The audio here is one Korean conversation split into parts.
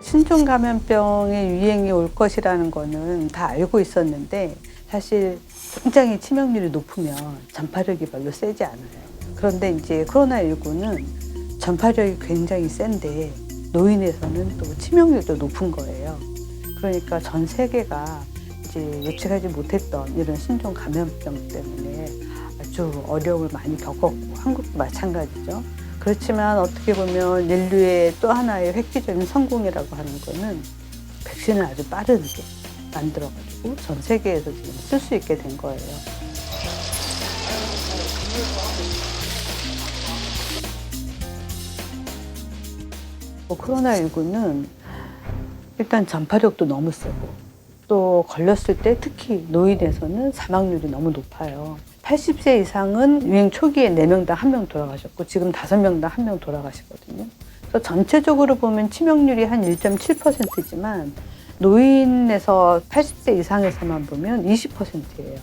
신종 감염병의 유행이 올 것이라는 거는 다 알고 있었는데 사실 굉장히 치명률이 높으면 전파력이 별로 세지 않아요. 그런데 이제 코로나19는 전파력이 굉장히 센데 노인에서는 또 치명률도 높은 거예요. 그러니까 전 세계가 이제 예측하지 못했던 이런 신종 감염병 때문에 아주 어려움을 많이 겪었고 한국도 마찬가지죠. 그렇지만 어떻게 보면 인류의 또 하나의 획기적인 성공이라고 하는 거는 백신을 아주 빠르게 만들어가지고 전 세계에서 지금 쓸 수 있게 된 거예요. 뭐 코로나19는 일단 전파력도 너무 세고 또 걸렸을 때 특히 노인에서는 사망률이 너무 높아요. 80세 이상은 유행 초기에 4명당 1명 돌아가셨고 지금 5명당 1명 돌아가시거든요. 그래서 전체적으로 보면 치명률이 한 1.7%지만 노인에서 80세 이상에서만 보면 20%예요.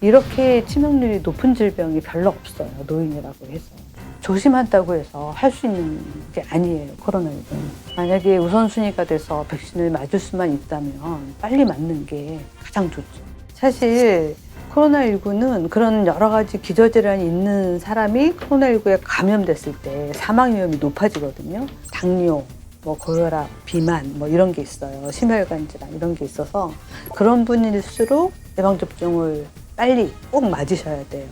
이렇게 치명률이 높은 질병이 별로 없어요. 노인이라고 해서. 조심한다고 해서 할 수 있는 게 아니에요. 코로나19는. 만약에 우선순위가 돼서 백신을 맞을 수만 있다면 빨리 맞는 게 가장 좋죠. 사실 코로나19는 그런 여러 가지 기저질환이 있는 사람이 코로나19에 감염됐을 때 사망 위험이 높아지거든요. 당뇨, 뭐 고혈압, 비만 뭐 이런 게 있어요. 심혈관 질환 이런 게 있어서 그런 분일수록 예방 접종을 빨리 꼭 맞으셔야 돼요.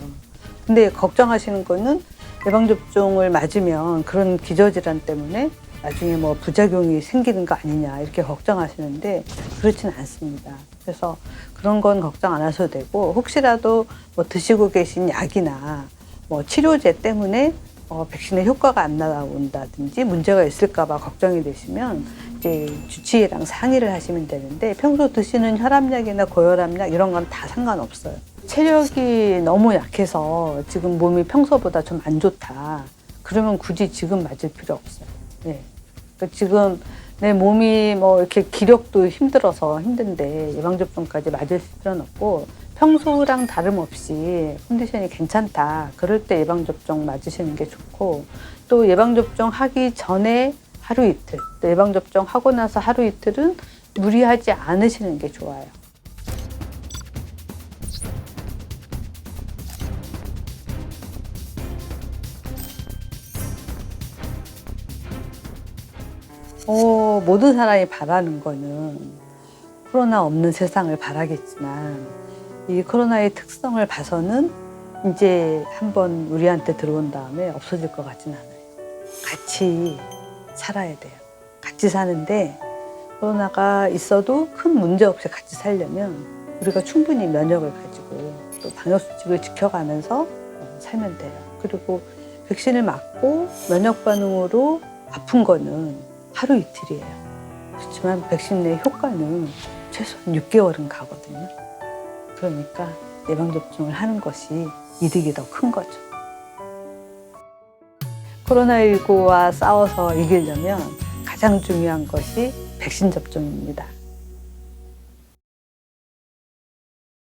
근데 걱정하시는 거는 예방 접종을 맞으면 그런 기저질환 때문에 나중에 뭐 부작용이 생기는 거 아니냐 이렇게 걱정하시는데 그렇지는 않습니다. 그래서 그런 건 걱정 안 하셔도 되고 혹시라도 뭐 드시고 계신 약이나 뭐 치료제 때문에 어, 백신의 효과가 안 나온다든지 문제가 있을까봐 걱정이 되시면 이제 주치의랑 상의를 하시면 되는데 평소 드시는 혈압약이나 고혈압약 이런 건 다 상관없어요. 체력이 너무 약해서 지금 몸이 평소보다 좀 안 좋다. 그러면 굳이 지금 맞을 필요 없어요. 네. 그러니까 지금 내 몸이 뭐 이렇게 기력도 힘들어서 힘든데 예방접종까지 맞을 필요는 없고 평소랑 다름없이 컨디션이 괜찮다. 그럴 때 예방접종 맞으시는 게 좋고 또 예방접종 하기 전에 하루 이틀, 또 예방접종 하고 나서 하루 이틀은 무리하지 않으시는 게 좋아요. 어, 모든 사람이 바라는 거는 코로나 없는 세상을 바라겠지만 이 코로나의 특성을 봐서는 이제 한번 우리한테 들어온 다음에 없어질 것 같진 않아요. 같이 살아야 돼요. 같이 사는데 코로나가 있어도 큰 문제 없이 같이 살려면 우리가 충분히 면역을 가지고 또 방역수칙을 지켜가면서 살면 돼요. 그리고 백신을 맞고 면역 반응으로 아픈 거는 하루 이틀이에요. 그렇지만 백신의 효과는 최소한 6개월은 가거든요. 그러니까 예방접종을 하는 것이 이득이 더 큰 거죠. 코로나19와 싸워서 이기려면 가장 중요한 것이 백신 접종입니다.